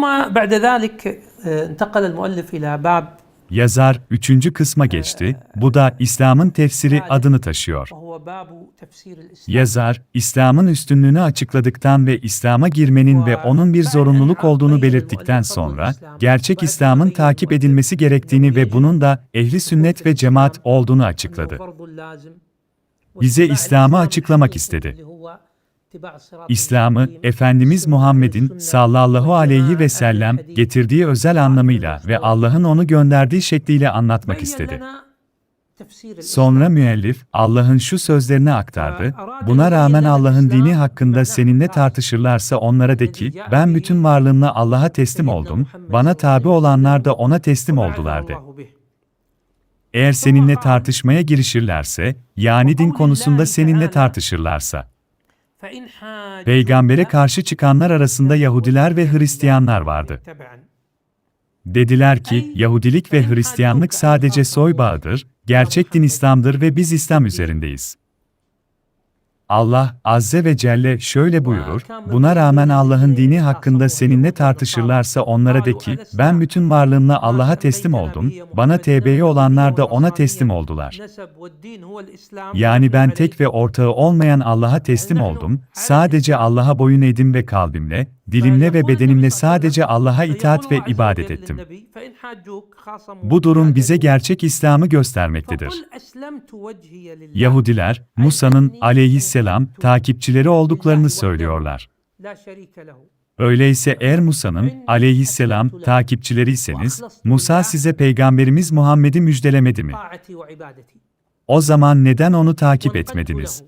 ثم بعد ذلك آه، انتقل المؤلف إلى باب Yazar üçüncü kısma geçti, bu da İslam'ın tefsiri adını taşıyor. وهو باب تفسير الإسلام Yazar, İslam'ın üstünlüğünü açıkladıktan ve İslam'a girmenin ve onun bir zorunluluk olduğunu belirttikten sonra, gerçek İslam'ın takip edilmesi gerektiğini ve bunun da ehli sünnet ve cemaat olduğunu açıkladı. Bize İslam'ı açıklamak istedi. İslam'ı, Efendimiz Muhammed'in sallallahu aleyhi ve sellem getirdiği özel anlamıyla ve Allah'ın onu gönderdiği şekliyle anlatmak istedi. Sonra müellif, Allah'ın şu sözlerini aktardı, buna rağmen Allah'ın dini hakkında seninle tartışırlarsa onlara de ki, ben bütün varlığımla Allah'a teslim oldum, bana tabi olanlar da ona teslim oldular de. Eğer seninle tartışmaya girişirlerse, yani din konusunda seninle tartışırlarsa, Peygambere karşı çıkanlar arasında Yahudiler ve Hristiyanlar vardı. Dediler ki, Yahudilik ve Hristiyanlık sadece soy bağıdır, gerçek din İslam'dır ve biz İslam üzerindeyiz. Allah, Azze ve Celle şöyle buyurur, buna rağmen Allah'ın dini hakkında seninle tartışırlarsa onlara de ki, ben bütün varlığımla Allah'a teslim oldum, bana TB'yi olanlar da ona teslim oldular. Yani ben tek ve ortağı olmayan Allah'a teslim oldum, sadece Allah'a boyun eğdim ve kalbimle, dilimle ve bedenimle sadece Allah'a itaat ve ibadet ettim. Bu durum bize gerçek İslam'ı göstermektedir. Yahudiler, Musa'nın aleyhisselam takipçileri olduklarını söylüyorlar. Öyleyse eğer Musa'nın aleyhisselam takipçileriyseniz, Musa size peygamberimiz Muhammed'i müjdelemedi mi? O zaman neden onu takip etmediniz?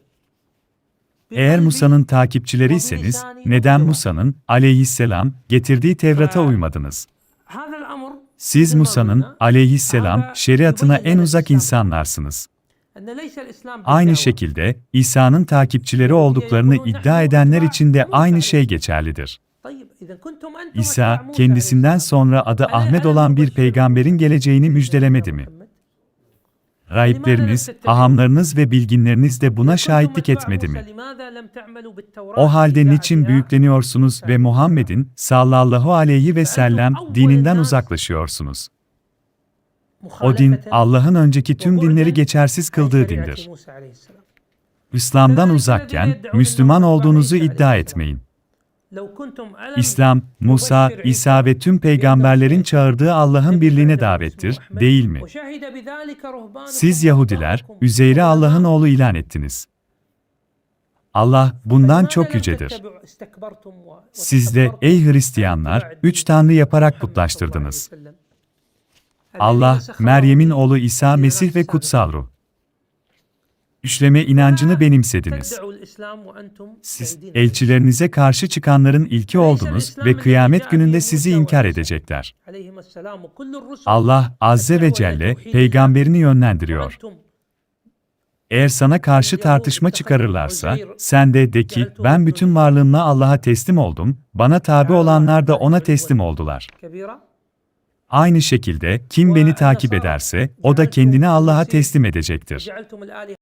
Eğer Musa'nın takipçileriyseniz, neden Musa'nın aleyhisselam getirdiği Tevrat'a uymadınız? Siz Musa'nın aleyhisselam şeriatına en uzak insanlarsınız. Aynı şekilde İsa'nın takipçileri olduklarını iddia edenler için de aynı şey geçerlidir. İsa kendisinden sonra adı Ahmet olan bir peygamberin geleceğini müjdelemedi mi? Rahipleriniz, hahamlarınız ve bilginleriniz de buna şahitlik etmedi mi? O halde niçin büyükleniyorsunuz ve Muhammed'in sallallahu aleyhi ve sellem dininden uzaklaşıyorsunuz? O din, Allah'ın önceki tüm dinleri geçersiz kıldığı dindir. İslam'dan uzakken, Müslüman olduğunuzu iddia etmeyin. İslam, Musa, İsa ve tüm peygamberlerin çağırdığı Allah'ın birliğine davettir, değil mi? Siz Yahudiler, Üzeyr'i Allah'ın oğlu ilan ettiniz. Allah bundan çok yücedir. Siz de, ey Hristiyanlar, üç tanrı yaparak putlaştırdınız. Allah, Meryem'in oğlu İsa Mesih ve kutsal ruh. Üçleme inancını benimsediniz. Siz, elçilerinize karşı çıkanların ilki oldunuz ve kıyamet gününde sizi inkar edecekler. Allah, Azze ve Celle, peygamberini yönlendiriyor. Eğer sana karşı tartışma çıkarırlarsa, sen de de ki, ben bütün varlığımla Allah'a teslim oldum, bana tabi olanlar da ona teslim oldular. Aynı şekilde, kim beni takip ederse, o da kendini Allah'a teslim edecektir.